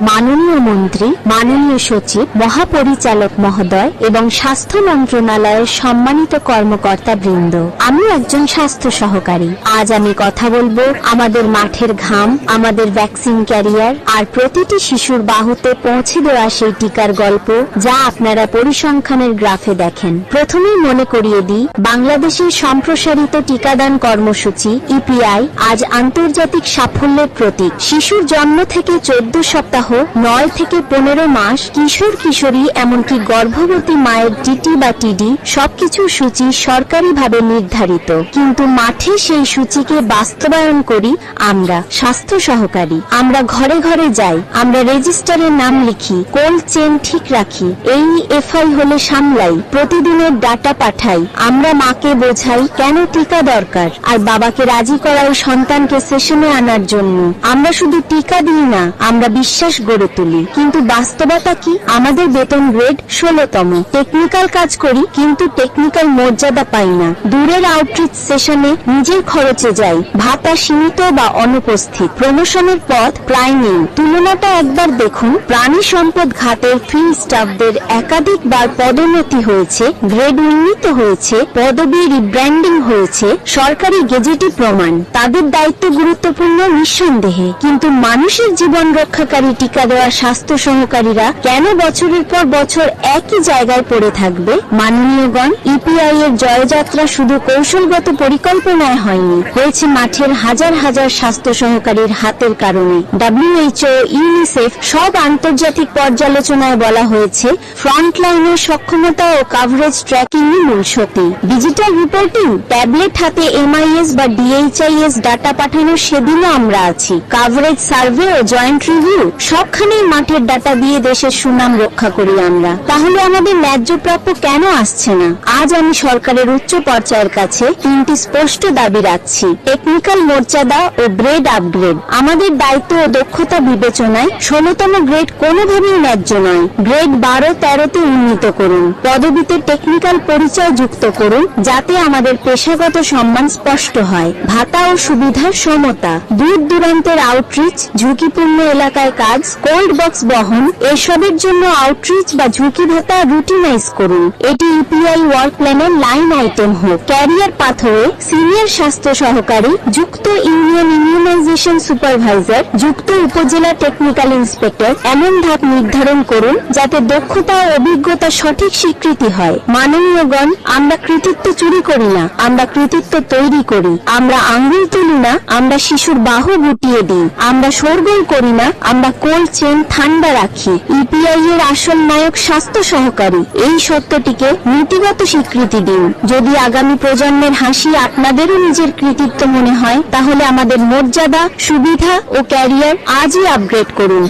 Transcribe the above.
মাননীয় মন্ত্রী, মাননীয় সচিব, মহাপরিচালক মহোদয় এবং স্বাস্থ্য মন্ত্রণালয়ের সম্মানিত কর্মকর্তা বৃন্দ। আমি একজন স্বাস্থ্য সহকারী। আজ আমি কথা বলব আমাদের মাঠের ঘাম, আমাদের ভ্যাকসিন ক্যারিয়ার আর প্রতিটি শিশুর বাহুতে পৌঁছে দেওয়া সেই টিকার গল্প যা আপনারা পরিসংখ্যানের গ্রাফে দেখেন। প্রথমেই মনে করিয়ে দিই, বাংলাদেশের সম্প্রসারিত টিকাদান কর্মসূচি, ইপিআই, আজ আন্তর্জাতিক সাফল্যের প্রতীক। শিশুর জন্ম থেকে চোদ্দ সপ্তাহ নয় থেকে পনেরো মাস কিশোর কিশোরী এমনকি গর্ভবতী মায়ের টিটি বা টিডি সবকিছুর সূচি সরকারিভাবে নির্ধারিত। কিন্তু মাঠে সেই সূচিকে বাস্তবায়ন করি আমরা, স্বাস্থ্য সহকারী। আমরা ঘরে ঘরে যাই, আমরা রেজিস্টারের নাম লিখি কোল্ড চেন ঠিক রাখি। এই এফআই হলে সামলাই, প্রতিদিনের ডাটা পাঠাই। আমরা মাকে বোঝাই কেন টিকা দরকার, আর বাবাকে রাজি করাই সন্তানকে সেশনে আনার জন্য। আমরা শুধু টিকা দিই না, আমরা বিশ্বাস গড়ে তুলি। কিন্তু বাস্তবতা কি? আমাদের বেতন গ্রেড ষোলতম। টেকনিক্যাল কাজ করি, কিন্তু টেকনিক্যাল মর্যাদা পাই না। দূরের আউটরিচ সেশনে নিজের খরচে যাই। ভাতা সীমিত বা অনুপস্থিত। প্রমোশনের পথ প্রায় নেই। তুলনাটা একবার দেখুন। প্রাণী সম্পদ ঘাটের ফিল্ড স্টাফদের একাধিকবার পদোন্নতি হয়েছে গ্রেড উন্নীত হয়েছে, পদবি রিব্র্যান্ডিং হয়েছে, সরকারি গেজেটে প্রমাণ। তাদের দায়িত্ব গুরুত্বপূর্ণ, নিঃসন্দেহে। কিন্তু মানুষের জীবন রক্ষাকারী টিকা দেওয়া স্বাস্থ্য সহকারীরা কেন বছরের পর বছর একই জায়গায় পড়ে থাকবে? মাননীয়গণ ইপিআই এর জয়যাত্রা শুধু কৌশলগত পরিকল্পনায় হয়নি, হয়েছে মাঠের হাজার হাজার স্বাস্থ্য সহকারীর হাতের কারণে। ডাব্লিউএইচও ইউনিসেফ সব আন্তর্জাতিক পর্যালোচনায় বলা হয়েছে ফ্রন্টলাইনের সক্ষমতা ও কাভারেজ ট্র্যাকিং মূল শক্তি। ডিজিটাল রিপোর্টিং ট্যাবলেট হাতে এমআইএস বা ডিএইচআইএস ডাটা পাঠানোর সেদিনও আমরা আছি। কাভারেজ সার্ভে ও জয়েন্ট রিভিউ সবখানেই মাঠের ডাটা দিয়ে দেশের সুনাম রক্ষা করি আমরা। তাহলে আমাদের ন্যায্য প্রাপ্য কেন আসছে না? আজ আমি সরকারের উচ্চ পর্যায়ের কাছে তিনটি স্পষ্ট দাবি রাখছি। টেকনিক্যাল মর্যাদা ও গ্রেড আপগ্রেড। আমাদের দায়িত্ব ও দক্ষতা বিবেচনায় ষোলতম গ্রেড কোনোভাবেই ন্যায্য নয়। গ্রেড বারো, তেরোতে উন্নীত করুন। পদবিতে টেকনিক্যাল পরিচয় যুক্ত করুন, যাতে আমাদের পেশাগত সম্মান স্পষ্ট হয়। ভাতা ও সুবিধার সমতা। দূর দূরান্তের আউটরিচ ঝুঁকিপূর্ণ এলাকায় কাজ কোল্ড বক্স বহন, এসবের জন্য আউটরিচ বা ঝুঁকি ভাতা রুটিনাইজ করুন। এটি ইপিআই ওয়ার্ক প্ল্যানের লাইন আইটেম হোক। ক্যারিয়ার পাথওয়ে সিনিয়র স্বাস্থ্য সহকারী, যুক্ত ইউনিয়ন ইমিউনাইজেশন সুপারভাইজার যুক্ত উপজেলা টেকনিক্যাল ইন্সপেক্টর এমন ধাপ নির্ধারণ করুন যাতে দক্ষতা ও অভিজ্ঞতা সঠিক স্বীকৃতি হয়। মাননীয়গণ, আমরা কৃতিত্ব চুরি করি না, আমরা কৃতিত্ব তৈরি করি। আমরা আঙ্গুল তুলি না, আমরা শিশুর বাহু গুটিয়ে দিই। আমরা শোরগোল করি না, আমরা চেন ঠান্ডা রাখি। ইপিআই এর আসল নায়ক স্বাস্থ্য সহকারী। এই সত্যটিকে নীতিগত স্বীকৃতি দিন। যদি আগামী প্রজন্মের হাসি আপনাদেরও নিজের কৃতিত্ব মনে হয়, তাহলে আমাদের মর্যাদা, সুবিধা ও ক্যারিয়ার আজই আপগ্রেড করুন।